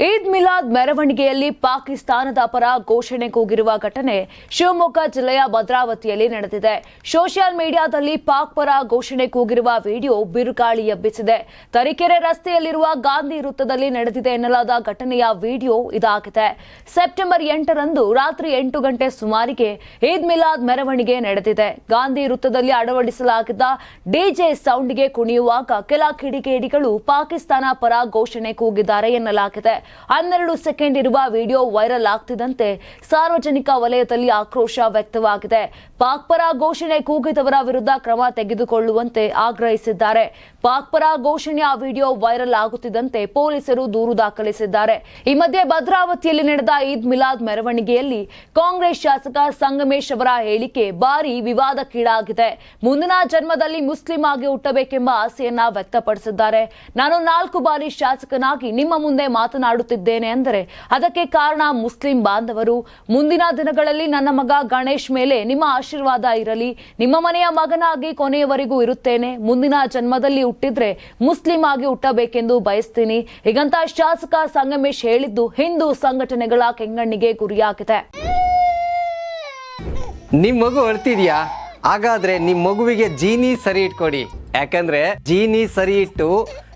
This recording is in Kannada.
ಈದ್ ಮಿಲಾದ್ ಮೆರವಣಿಗೆಯಲ್ಲಿ ಪಾಕಿಸ್ತಾನದ ಪರ ಘೋಷಣೆ ಕೂಗಿರುವ ಘಟನೆ ಶಿವಮೊಗ್ಗ ಜಿಲ್ಲೆಯ ಭದ್ರಾವತಿಯಲ್ಲಿ ನಡೆದಿದೆ. ಸೋಷಿಯಲ್ ಮೀಡಿಯಾದಲ್ಲಿ ಪಾಕ್ ಪರ ಘೋಷಣೆ ಕೂಗಿರುವ ವಿಡಿಯೋ ಬಿರುಗಾಳಿ ಎಬ್ಬಿಸಿದೆ. ತರೀಕೆರೆ ರಸ್ತೆಯಲ್ಲಿರುವ ಗಾಂಧಿ ವೃತ್ತದಲ್ಲಿ ನಡೆದಿದೆ ಎನ್ನಲಾದ ಘಟನೆಯ ವಿಡಿಯೋ ಇದಾಗಿದೆ. ಸೆಪ್ಟೆಂಬರ್ ಎಂಟರಂದು ರಾತ್ರಿ ಎಂಟು ಗಂಟೆ ಸುಮಾರಿಗೆ ಈದ್ ಮಿಲಾದ್ ಮೆರವಣಿಗೆ ನಡೆದಿದೆ. ಗಾಂಧಿ ವೃತ್ತದಲ್ಲಿ ಅಳವಡಿಸಲಾಗಿದ್ದ ಡಿಜೆ ಸೌಂಡ್ಗೆ ಕುಣಿಯುವಾಗ ಕೆಲ ಕಿಡಿಗೇಡಿಗಳು ಪಾಕಿಸ್ತಾನ ಪರ ಘೋಷಣೆ ಕೂಗಿದ್ದಾರೆ ಎನ್ನಲಾಗಿದೆ. ಹನ್ನೆರಡು ಸೆಕೆಂಡ್ ಇರುವ ವಿಡಿಯೋ ವೈರಲ್ ಆಗ್ತಿದ್ದಂತೆ ಸಾರ್ವಜನಿಕ ವಲಯದಲ್ಲಿ ಆಕ್ರೋಶ ವ್ಯಕ್ತವಾಗಿದೆ. ಪಾಕ್ ಪರ ಘೋಷಣೆ ಕೂಗಿದವರ ವಿರುದ್ಧ ಕ್ರಮ ತೆಗೆದುಕೊಳ್ಳುವಂತೆ ಆಗ್ರಹಿಸಿದ್ದಾರೆ. ಪಾಕ್ ಪರ ಘೋಷಣೆಯ ವಿಡಿಯೋ ವೈರಲ್ ಆಗುತ್ತಿದ್ದಂತೆ ಪೊಲೀಸರು ದೂರು ದಾಖಲಿಸಿದ್ದಾರೆ. ಈ ಮಧ್ಯೆ ಭದ್ರಾವತಿಯಲ್ಲಿ ನಡೆದ ಈದ್ ಮಿಲಾದ್ ಮೆರವಣಿಗೆಯಲ್ಲಿ ಕಾಂಗ್ರೆಸ್ ಶಾಸಕ ಸಂಗಮೇಶ್ ಅವರ ಹೇಳಿಕೆ ಭಾರಿ ವಿವಾದಕ್ಕೀಡಾಗಿದೆ. ಮುಂದಿನ ಜನ್ಮದಲ್ಲಿ ಮುಸ್ಲಿಂ ಆಗಿ ಹುಟ್ಟಬೇಕೆಂಬ ಆಸೆಯನ್ನ ವ್ಯಕ್ತಪಡಿಸಿದ್ದಾರೆ. ನಾನು ನಾಲ್ಕು ಬಾರಿ ಶಾಸಕನಾಗಿ ನಿಮ್ಮ ಮುಂದೆ ಮಾತನಾಡುತ್ತಿದ್ದೇನೆ ಅಂದರೆ ಅದಕ್ಕೆ ಕಾರಣ ಮುಸ್ಲಿಂ ಬಾಂಧವರು. ಮುಂದಿನ ದಿನಗಳಲ್ಲಿ ನನ್ನ ಮಗ ಗಣೇಶ್ ಮೇಲೆ ನಿಮ್ಮ ಆಶೀರ್ವಾದ ಇರಲಿ. ನಿಮ್ಮ ಮನೆಯ ಮಗನಾಗಿ ಕೊನೆಯವರೆಗೂ ಇರುತ್ತೇನೆ. ಮುಂದಿನ ಜನ್ಮದಲ್ಲಿ ಹುಟ್ಟಿದ್ರೆ ಮುಸ್ಲಿಂ ಆಗಿ ಹುಟ್ಟಬೇಕೆಂದು ಬಯಸ್ತೀನಿ. ಹೀಗಂತ ಶಾಸಕ ಸಂಗಮೇಶ್ ಹೇಳಿದ್ದು ಹಿಂದೂ ಸಂಘಟನೆಗಳ ಕೆಂಗಣ್ಣಿಗೆ ಗುರಿಯಾಗಿದೆ. ನಿಮ್ ಮಗು ಅಳ್ತಿದ್ಯಾ? ಹಾಗಾದ್ರೆ ನಿಮ್ ಮಗುವಿಗೆ ಜೀನಿ ಸರಿ ಇಟ್ಕೊಡಿ. ಯಾಕಂದ್ರೆ ಜೀನಿ ಸರಿ ಇಟ್ಟು